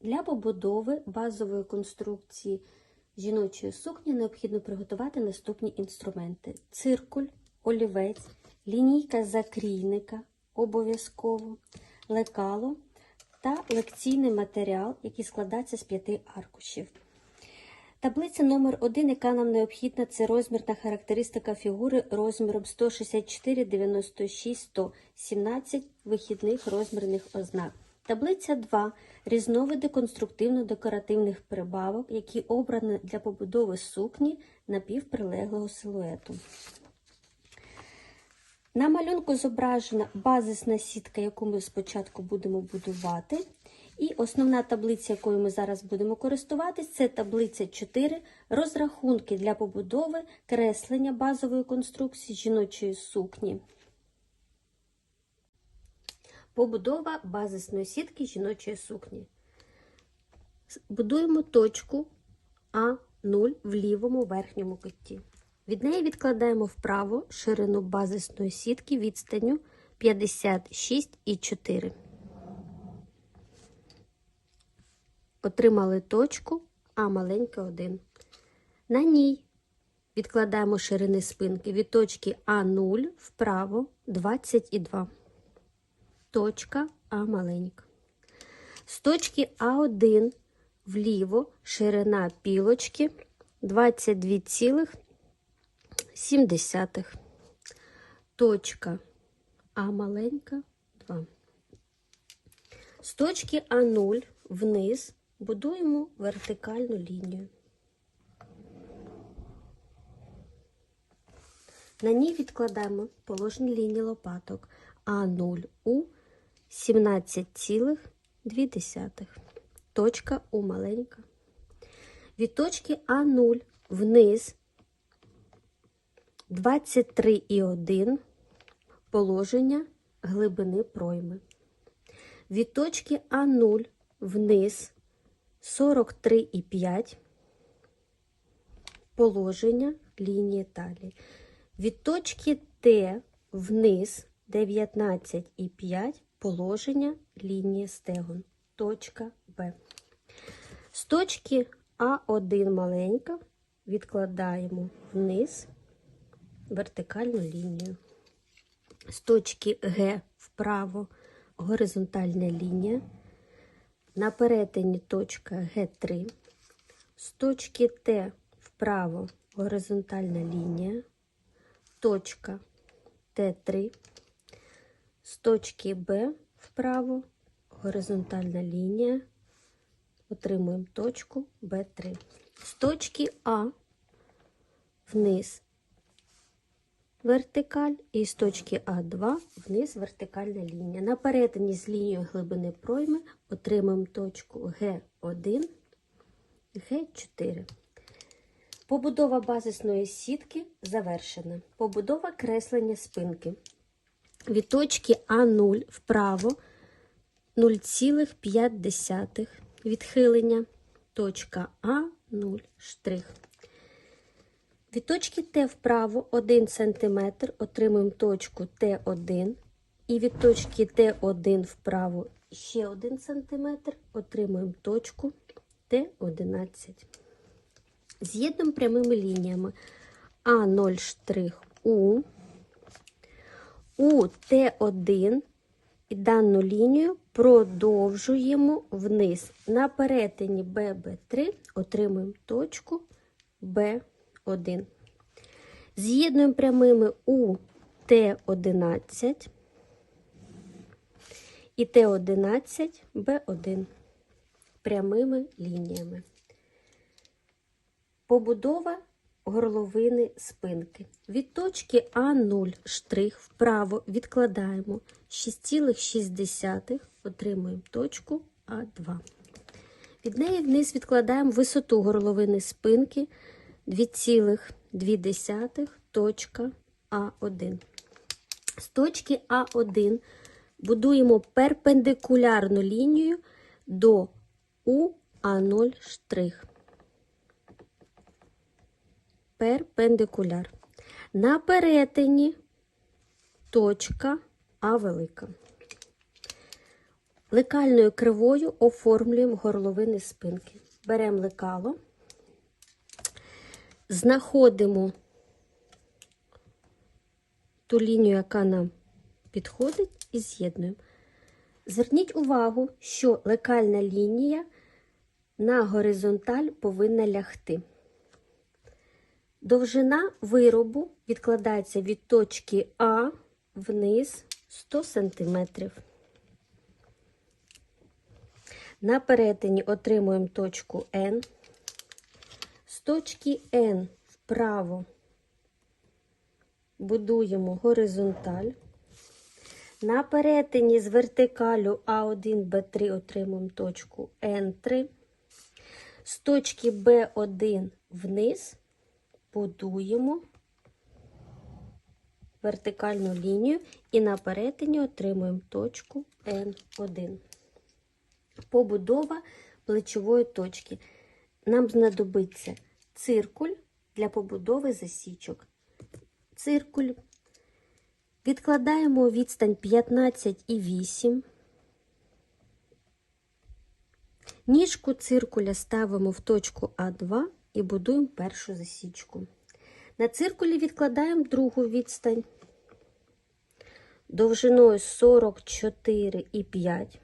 Для побудови базової конструкції жіночої сукні необхідно приготувати наступні інструменти: циркуль, олівець, лінійка закрійника обов'язково, лекало та лекційний матеріал, який складається з п'яти аркушів. Таблиця номер 1 яка нам необхідна, це розмірна характеристика фігури розміром 164, 96, 100, 17 вихідних розмірних ознак. Таблиця 2 різновиди конструктивно-декоративних прибавок, які обрані для побудови сукні напівприлеглого силуету. На малюнку зображена базисна сітка, яку ми спочатку будемо будувати. І основна таблиця, якою ми зараз будемо користуватись, це таблиця 4 розрахунки для побудови креслення базової конструкції жіночої сукні. Побудова базисної сітки жіночої сукні. Будуємо точку А0 в лівому верхньому куті. Від неї відкладаємо вправо ширину базисної сітки відстанню 56,4. Отримали точку А маленька 1. На ній відкладаємо ширини спинки від точки А0 вправо 22. Точка А маленька. З точки А1 вліво ширина пілочки 22,7. Точка А маленька 2. З точки А0 вниз будуємо вертикальну лінію. На ній відкладаємо положені лінії лопаток А0 у 17,2. Точка У маленька. Від точки А0 вниз 23,1 положення глибини пройми. Від точки А0 вниз 43,5 положення лінії талії. Від точки Т вниз 19,5 положення лінії стегон. Точка Б. З точки А1 маленька відкладаємо вниз вертикальну лінію. З точки Г вправо горизонтальна лінія. На перетині точка Г3. З точки Т вправо горизонтальна лінія. Точка Т3. З точки Б вправо горизонтальна лінія. Отримуємо точку Б3. З точки А вниз вертикаль і з точки А2 вниз вертикальна лінія. На перетині з лінією глибини пройми отримаємо точку Г1, Г4. Побудова базисної сітки завершена. Побудова креслення спинки. Від точки А0 вправо 0,5 відхилення. Точка А0 штрих. Від точки Т вправо 1 см отримуємо точку Т1. І від точки Т1 вправо ще 1 см отримуємо точку Т11. З'єднуємо прямими лініями А0 штрих У, у Т1 і дану лінію продовжуємо вниз. На перетині ББ3 отримуємо точку Б1. З'єднуємо прямими у Т11 і Т11 Б1 прямими лініями. Побудова горловини спинки. Від точки А0 штрих вправо відкладаємо 6,6, отримуємо точку А2. Від неї вниз відкладаємо висоту горловини спинки 2,2, точка А1. З точки А1 будуємо перпендикулярну лінію до УА0 штрих перпендикуляр. На перетині точка А велика. Лекальною кривою оформлюємо горловини спинки. Беремо лекало, знаходимо ту лінію, яка нам підходить, і з'єднуємо. Зверніть увагу, що лекальна лінія на горизонталь повинна лягти. Довжина виробу відкладається від точки А вниз 100 см. На перетині отримуємо точку N. З точки N вправо будуємо горизонталь. На перетині з вертикалю А1, Б3 отримуємо точку N3. З точки Б1 вниз будуємо вертикальну лінію і на перетині отримуємо точку N1. Побудова плечової точки. Нам знадобиться циркуль для побудови засічок. Циркуль. Відкладаємо відстань 15,8. Ніжку циркуля ставимо в точку А2 і будуємо першу засічку. На циркулі відкладаємо другу відстань довжиною 44,5.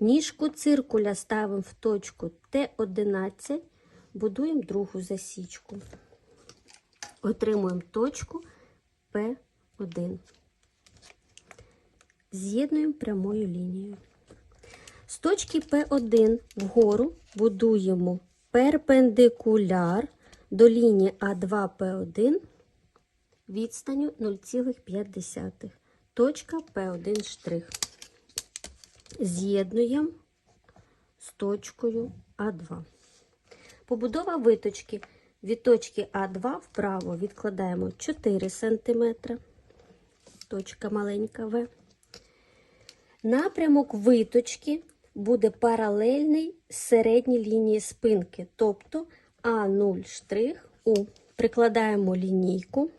Ніжку циркуля ставимо в точку Т11, будуємо другу засічку. Отримуємо точку П1. З'єднуємо прямою лінією. З точки П1 вгору будуємо перпендикуляр до лінії А2П1 відстанню 0,5. Точка П1 штрих. З'єднуємо з точкою А2. Побудова виточки. Від точки А2 вправо відкладаємо 4 см. Точка маленька В. Напрямок виточки буде паралельний середній лінії спинки, тобто А0 штрих У. Прикладаємо лінійку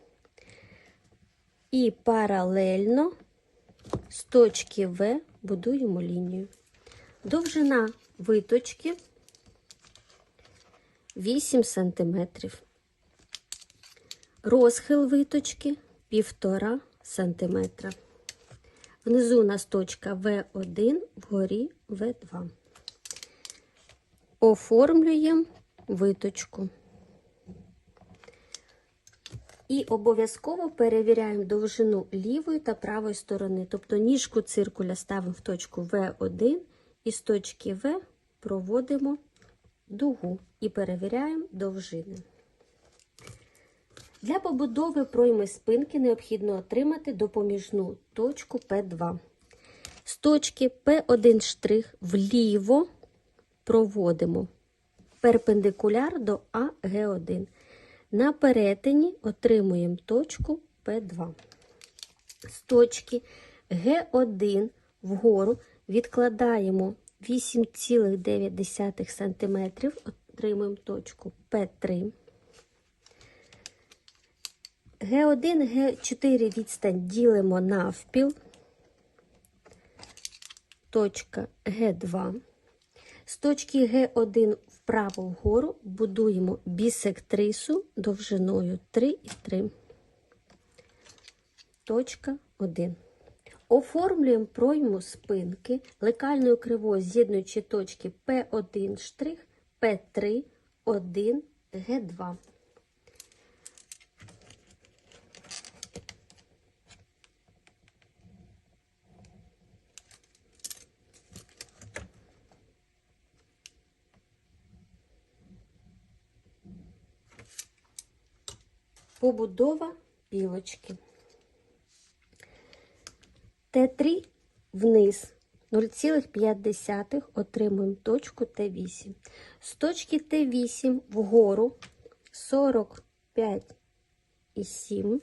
і паралельно з точки В будуємо лінію. Довжина виточки 8 см. Розхил виточки 1,5 см. Внизу у нас точка В1, вгорі В2. Оформлюємо виточку. І обов'язково перевіряємо довжину лівої та правої сторони. Тобто ніжку циркуля ставимо в точку В1 і з точки В проводимо дугу і перевіряємо довжини. Для побудови пройми спинки необхідно отримати допоміжну точку П2. З точки П1 штрих вліво проводимо перпендикуляр до АГ1. На перетині отримуємо точку П2. З точки Г1 вгору відкладаємо 8,9 см, отримуємо точку П3. Г1, Г4 відстань ділимо навпіл. Точка Г2. З точки Г1 вправо вгору будуємо бісектрису довжиною 3,3. Точка 1. Оформлюємо пройму спинки лекальною кривою, з'єднуючи точки П1 штрих, П3, 1, Г2. Побудова пілочки. Т3 вниз 0,5 отримуємо точку Т8. З точки Т8 вгору 45,7.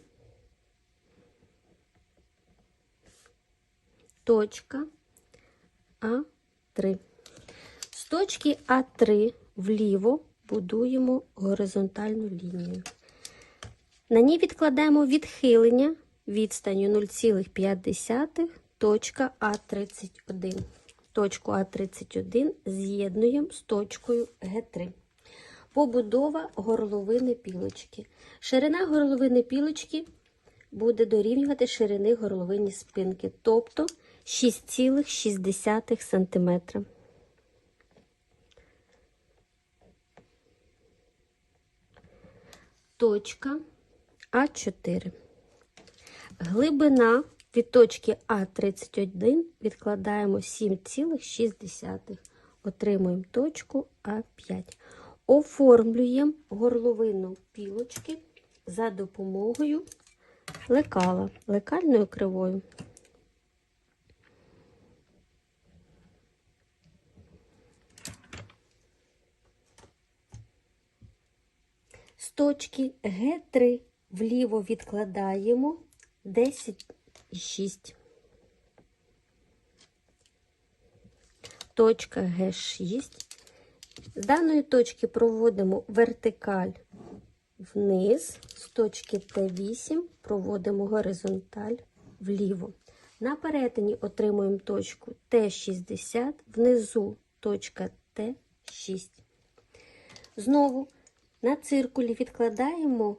Точка А3. З точки А3 вліво будуємо горизонтальну лінію. На ній відкладаємо відхилення відстанню 0,5 точка А31. точку А31 з'єднуємо з точкою Г3. Побудова горловини пілочки. Ширина горловини пілочки буде дорівнювати ширини горловини спинки, тобто 6,6 см. Точка А4. Глибина від точки А31 відкладаємо 7,6. Отримуємо точку А5. Оформлюємо горловину пілочки за допомогою лекала, лекальною кривою. З точки Г3 вліво відкладаємо 10,6. Точка Г6. З даної точки проводимо вертикаль вниз, з точки Т8 проводимо горизонталь вліво. На перетині отримуємо точку Т60, внизу точка Т6. Знову на циркулі відкладаємо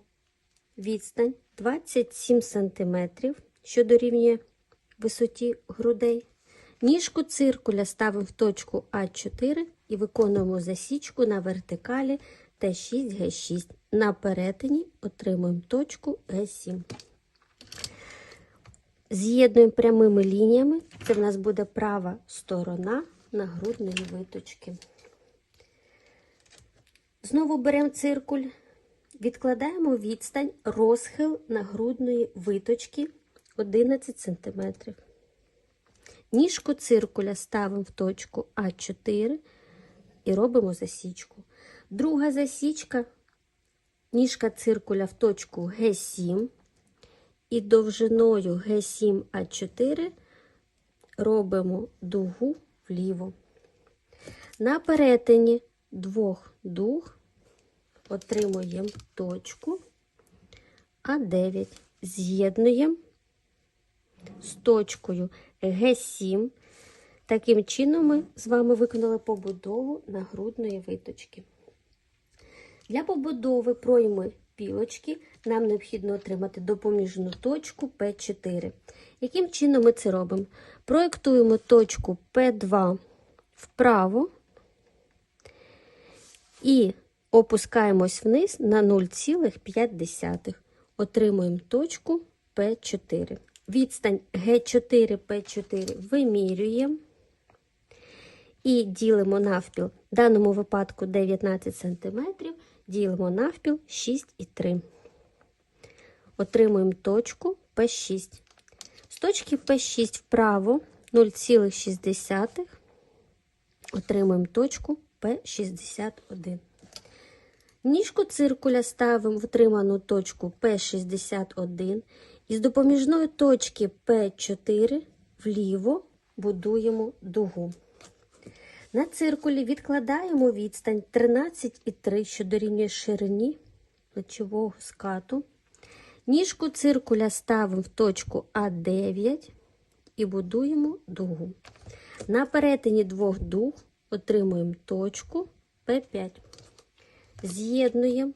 відстань 27 см, що дорівнює висоті грудей. Ніжку циркуля ставимо в точку А4 і виконуємо засічку на вертикалі Т6, Г6. На перетині отримуємо точку Г7. З'єднуємо прямими лініями. Це в нас буде права сторона нагрудної виточки. Знову беремо циркуль, відкладаємо відстань розхил нагрудної виточки 11 см. Ніжку циркуля ставимо в точку А4 і робимо засічку. Друга засічка, ніжка циркуля в точку Г7 і довжиною Г7А4 робимо дугу вліво. На перетині двох дуг отримуємо точку А9. З'єднуємо з точкою Г7. Таким чином, ми з вами виконали побудову нагрудної виточки. Для побудови пройми пілочки нам необхідно отримати допоміжну точку П4. Яким чином ми це робимо? Проєктуємо точку П2 вправо і опускаємось вниз на 0,5. Отримуємо точку П4. Відстань Г4, П4 вимірюємо і ділимо навпіл. В даному випадку 19 см, ділимо навпіл 6,3. Отримуємо точку П6. З точки П6 вправо 0,6. Отримуємо точку П61. Ніжку циркуля ставимо в отриману точку П61 і з допоміжної точки П4 вліво будуємо дугу. На циркулі відкладаємо відстань 13,3, що дорівнює ширині плечового скату. Ніжку циркуля ставимо в точку А9 і будуємо дугу. На перетині двох дуг отримуємо точку П5. З'єднуємо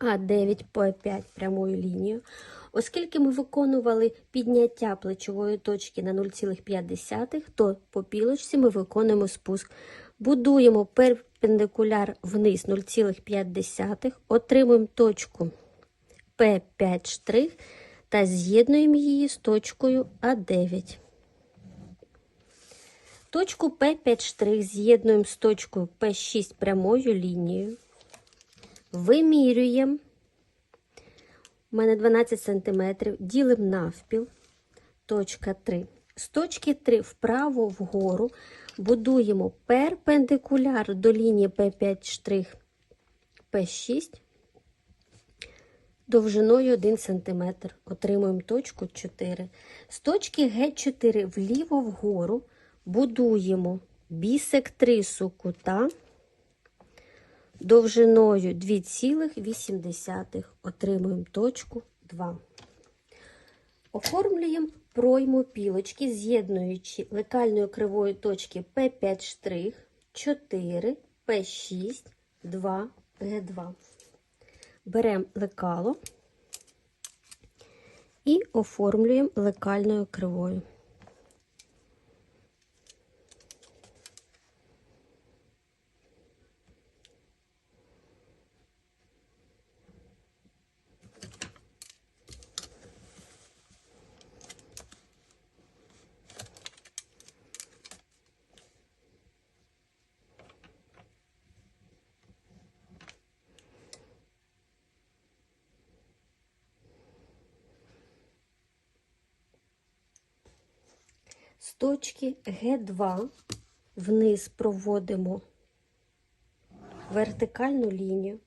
А9 по А5 прямою лінією. Оскільки ми виконували підняття плечової точки на 0,5, то по пілочці ми виконуємо спуск. Будуємо перпендикуляр вниз 0,5, отримуємо точку П5 штрих та з'єднуємо її з точкою А9. Точку П5 штрих з'єднуємо з точкою П6 прямою лінією. Вимірюємо. У мене 12 см, ділимо навпіл, точка 3. З точки 3 вправо вгору будуємо перпендикуляр до лінії П5 штрих П6 довжиною 1 см. Отримуємо точку 4. З точки Г4 вліво вгору будуємо бісектрису кута довжиною 2,8. Отримуємо точку 2. Оформлюємо пройму пілочки, з'єднуючи лекальною кривою точки P5 штрих, 4, P6, 2, G2. Беремо лекало і оформлюємо лекальною кривою. З точки Г2 вниз проводимо вертикальну лінію.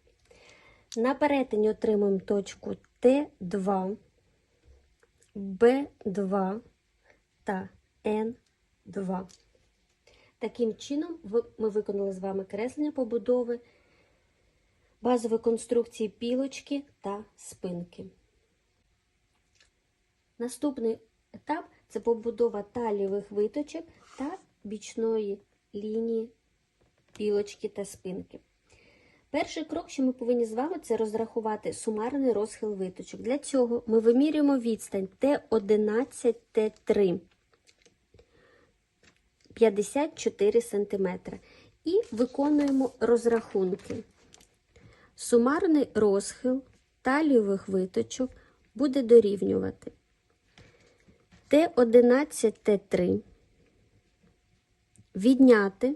На перетині отримуємо точку Т2, Б2 та Н2. Таким чином, ми виконали з вами креслення побудови базової конструкції пілочки та спинки. Наступний етап це побудова талієвих виточок та бічної лінії пілочки та спинки. Перший крок, що ми повинні з вами, це розрахувати сумарний розхил виточок. Для цього ми вимірюємо відстань Т11, Т3 54 см і виконуємо розрахунки. Сумарний розхил талієвих виточок буде дорівнювати Т11, Т3 відняти.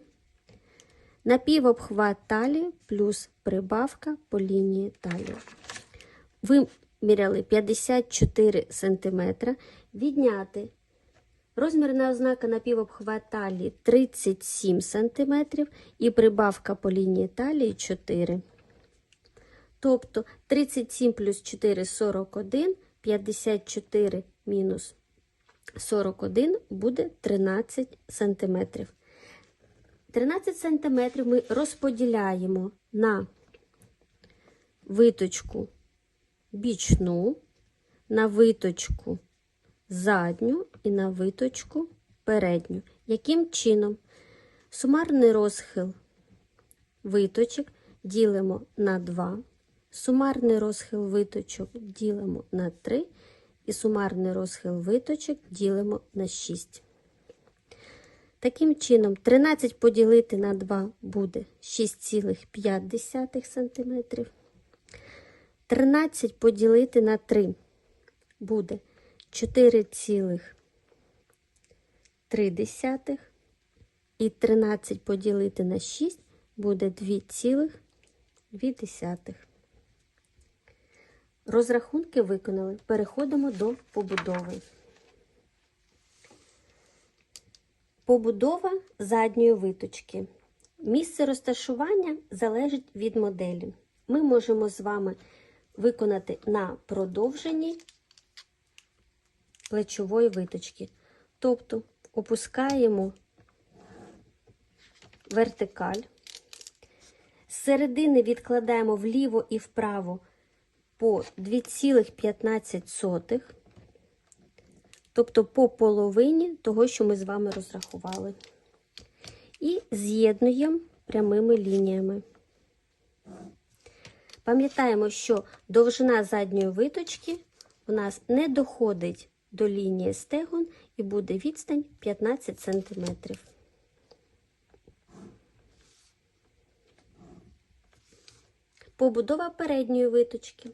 Напівобхват талії плюс прибавка по лінії талії. Виміряли 54 см, відняти. Розмірна ознака напівобхват талії 37 см і прибавка по лінії талії 4 Тобто 37 плюс 4 – 41, 54 мінус 41 буде 13 сантиметрів. 13 сантиметрів ми розподіляємо на виточку бічну, на виточку задню і на виточку передню. Яким чином? Сумарний розхил виточок ділимо на 2, сумарний розхил виточок ділимо на 3 і сумарний розхил виточок ділимо на 6. Таким чином, 13 поділити на 2 буде 6,5 см. 13 поділити на 3 буде 4,3. І 13 поділити на 6 буде 2,2. Розрахунки виконали. Переходимо до побудови. Побудова задньої виточки. Місце розташування залежить від моделі. Ми можемо з вами виконати на продовженні плечової виточки. Тобто опускаємо вертикаль, з середини відкладаємо вліво і вправо по 2,15, тобто по половині того, що ми з вами розрахували. І з'єднуємо прямими лініями. Пам'ятаємо, що довжина задньої виточки у нас не доходить до лінії стегон і буде відстань 15 см. Побудова передньої виточки.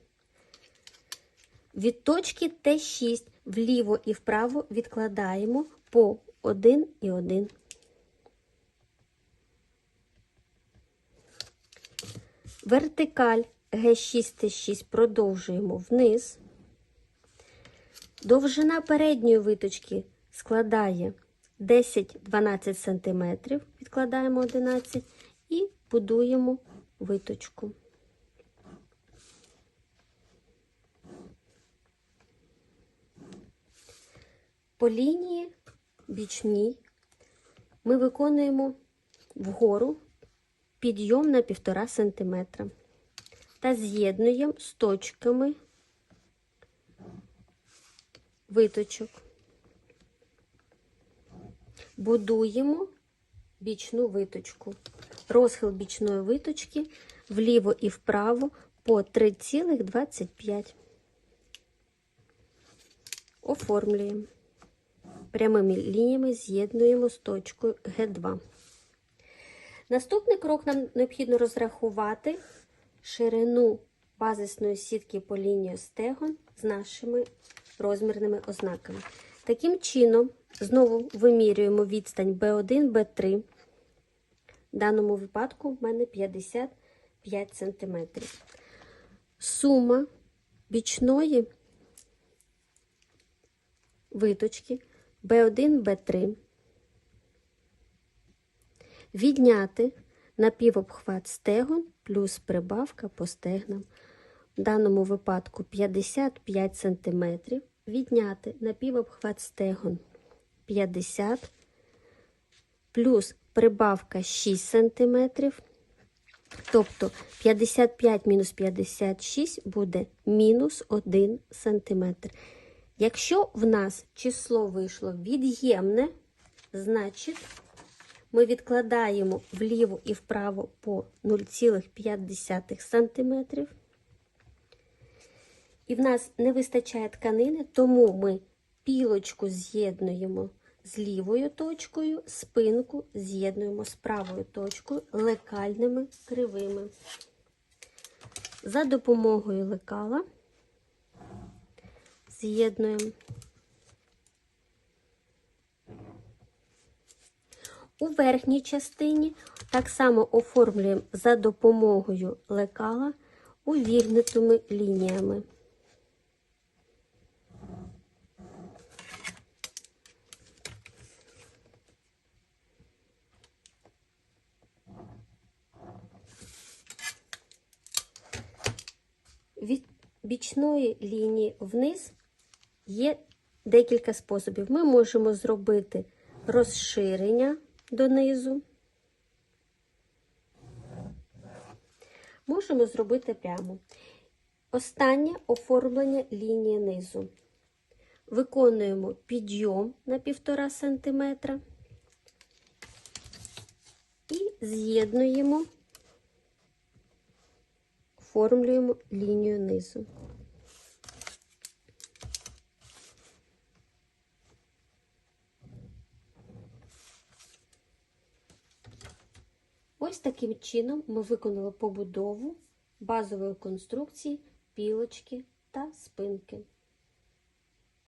Від точки Т6 вліво і вправо відкладаємо по 1 і 1. Вертикаль Г6 Т6 продовжуємо вниз. Довжина передньої виточки складає 10-12 см, відкладаємо 11 і будуємо виточку. По лінії бічній ми виконуємо вгору підйом на 1,5 см та з'єднуємо з точками виточок. Будуємо бічну виточку. Розхил бічної виточки вліво і вправо по 3,25. Оформлюємо. Прямими лініями з'єднуємо з точкою Г2. Наступний крок нам необхідно розрахувати ширину базисної сітки по лінії стегон з нашими розмірними ознаками. Таким чином, знову вимірюємо відстань B1, B3. В даному випадку в мене 55 см. Сума бічної виточки B1, B3 відняти напівобхват стегон плюс прибавка по стегнам. В даному випадку 55 см. Відняти напівобхват стегон 50 плюс прибавка 6 см. Тобто 55 мінус 56 буде мінус 1 см. Якщо в нас число вийшло від'ємне, значить ми відкладаємо вліво і вправо по 0,5 см. І в нас не вистачає тканини, тому ми пілочку з'єднуємо з лівою точкою, спинку з'єднуємо з правою точкою лекальними кривими. За допомогою лекала з'єднуємо. У верхній частині так само оформлюємо за допомогою лекала увільнитими лініями. Від бічної лінії вниз є декілька способів. Ми можемо зробити розширення донизу. Можемо зробити прямо. Останнє оформлення лінії низу. Виконуємо підйом на 1,5 см і з'єднуємо, оформлюємо лінію низу. Ось таким чином ми виконали побудову базової конструкції, пілочки та спинки.